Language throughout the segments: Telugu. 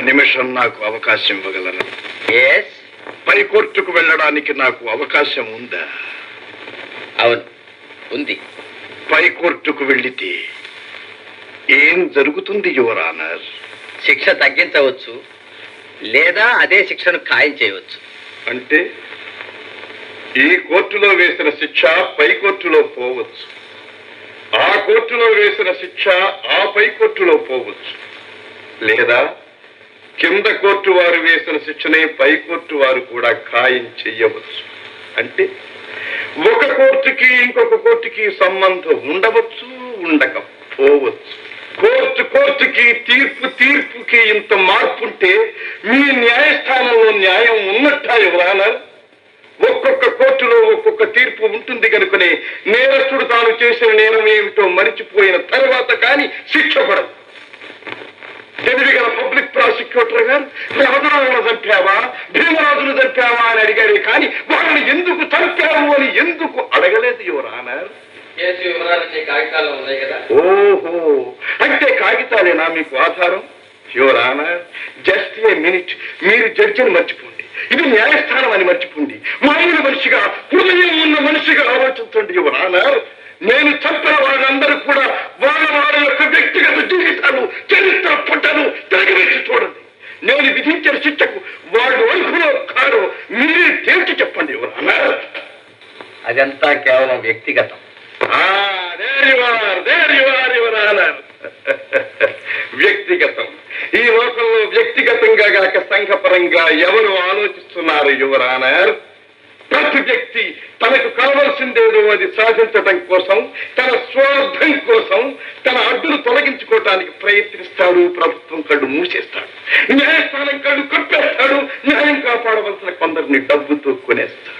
నిమిషం నాకు అవకాశం ఇవ్వగలను ఎస్ పై కోర్టుకు వెళ్ళడానికి నాకు అవకాశం ఉందా? అవును. ఉంది. పై కోర్టుకు వెళ్ళితే ఏం జరుగుతుంది యువర్ ఆనర్? శిక్ష తగ్గించవచ్చు లేదా అదే శిక్షను ఖాయం చేయవచ్చు. అంటే ఈ కోర్టులో వేసిన శిక్ష పై కోర్టులో పోవచ్చు. ఆ కోర్టులో వేసిన శిక్ష ఆ పై కోర్టులో పోవచ్చు. లేదా కింద కోర్టు వారు వేసిన శిక్షనే పై కోర్టు వారు కూడా ఖాయం చెయ్యవచ్చు అంటే ఒక కోర్టుకి ఇంకొక కోర్టుకి సంబంధం ఉండవచ్చు ఉండకపోవచ్చు. కోర్టు కోర్టుకి తీర్పు తీర్పుకి ఇంత మార్పు ఉంటే మీ న్యాయస్థానంలో న్యాయం ఉన్నట్టా ఎవరన్నారు ఒక్కొక్క కోర్టులో ఒక్కొక్క తీర్పు ఉంటుంది కనుకనే నేరస్తుడు తాను చేసిన నేరం ఏమిటో మరిచిపోయిన తర్వాత కానీ అని అడిగారే కానీ వాళ్ళని ఎందుకు చంపావు అని ఎందుకు అడగలేదు యువర్ ఆనర్? కేసు వివరాలు కాగితాలు ఉన్నాయి కదా. ఓహో అంటే కాగితాలేనా మీకు ఆధారం? Your honour just a minute మీరు జడ్జిని మర్చిపోండి. ఇది న్యాయస్థానం అని మర్చిపోండి. మామూలు మనిషిగా హృదయం ఉన్న మనిషిగా ఆలోచించండి యువర్ ఆనర్. నేను చంపిన వాళ్ళందరూ కూడా వాళ్ళ వాళ్ళ యొక్క వ్యక్తిగత జీవితాలు చరిత్ర పుట్టలు తిరగవేసి చూడండి నేను విధించిన శిక్షకు వాళ్ళు వైపులో కారో మీరే తేల్చి చెప్పండి యువర్ ఆనర్ అదంతా కేవలం వ్యక్తిగతం. వ్యక్తిగతం. ఈ లోకంలో వ్యక్తిగతంగా గాక సంఘపరంగా ఎవరు ఆలోచిస్తున్నారు యువర్ ఆనర్ ప్రతి వ్యక్తి తనకు కావలసిందేదో అది సాధించటం కోసం తన స్వార్థం కోసం తన అడ్డును తొలగించుకోవటానికి ప్రయత్నిస్తాడు ప్రభుత్వం కళ్ళు మూసేస్తాడు న్యాయస్థానం కళ్ళు కప్పేస్తాడు న్యాయం కాపాడవలసిన కొందరిని డబ్బుతో కొనేస్తాడు.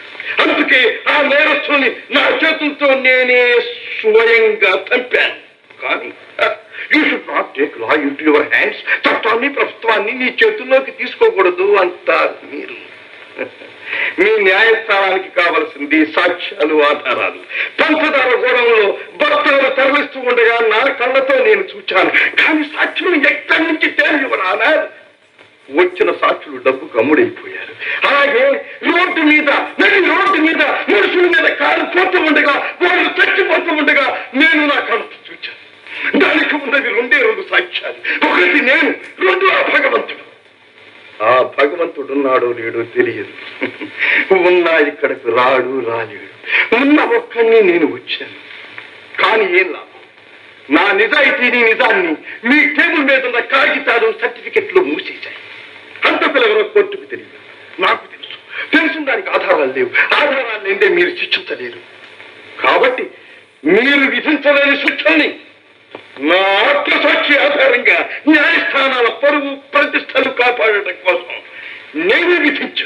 అందుకే ఆ నేరస్తుని నా చేతులతో నేనే స్వయంగా చంపాను. కానీ you should not take law into your hands చట్టాన్ని ప్రభుత్వాన్ని నీ చేతుల్లోకి తీసుకోకూడదు అంటారు మీరు. మీ న్యాయస్థానానికి కావలసింది సాక్ష్యాలు ఆధారాలు. పంచదార గోడంలో భక్తులను తరలిస్తూ ఉండగా నా కళ్ళతో నేను చూచాను. కానీ సాక్ష్యం ఎక్కడి నుంచి తేలివరానా వచ్చిన సాక్షులు డబ్బుకు అమ్ముడైపోయారు అలాగే రోడ్డు మీద నేను రోడ్డు మీద మనుషుల మీద కారు పోతూ ఉండగా వాళ్ళు చచ్చిపోతూ ఉండగా నేను నా కళ్ళతో చూచాను. దానికి ఉన్నది రెండే రెండు సాక్ష్యాలు. ఒకటి నేను రెండు ఆ భగవంతుడు. ఆ భగవంతుడు ఉన్నాడో లేడో తెలియదు. ఉన్నా ఇక్కడికి రాడు రాలేడు. ఉన్న ఒక్కడిని నేను వచ్చాను. కానీ ఏం లాభం? నా నిజాయితీని నిజాన్ని మీ టేబుల్ మీద ఉన్న కాగితాలు సర్టిఫికెట్లు మూసేశాయి. అంత ఎవరో కోర్టుకు తెలియదు నాకు తెలుసు తెలిసిన దానికి ఆధారాలు లేవు. ఆధారాలు లేదే మీరు శిక్షించలేరు. కాబట్టి మీరు విధించలేని శిక్షల్ని నా ఆత్మసాక్షి ఆధారంగా న్యాయస్థానాల పరువు ప్రతిష్టలు కాపాడటం కోసం నేను విధించాను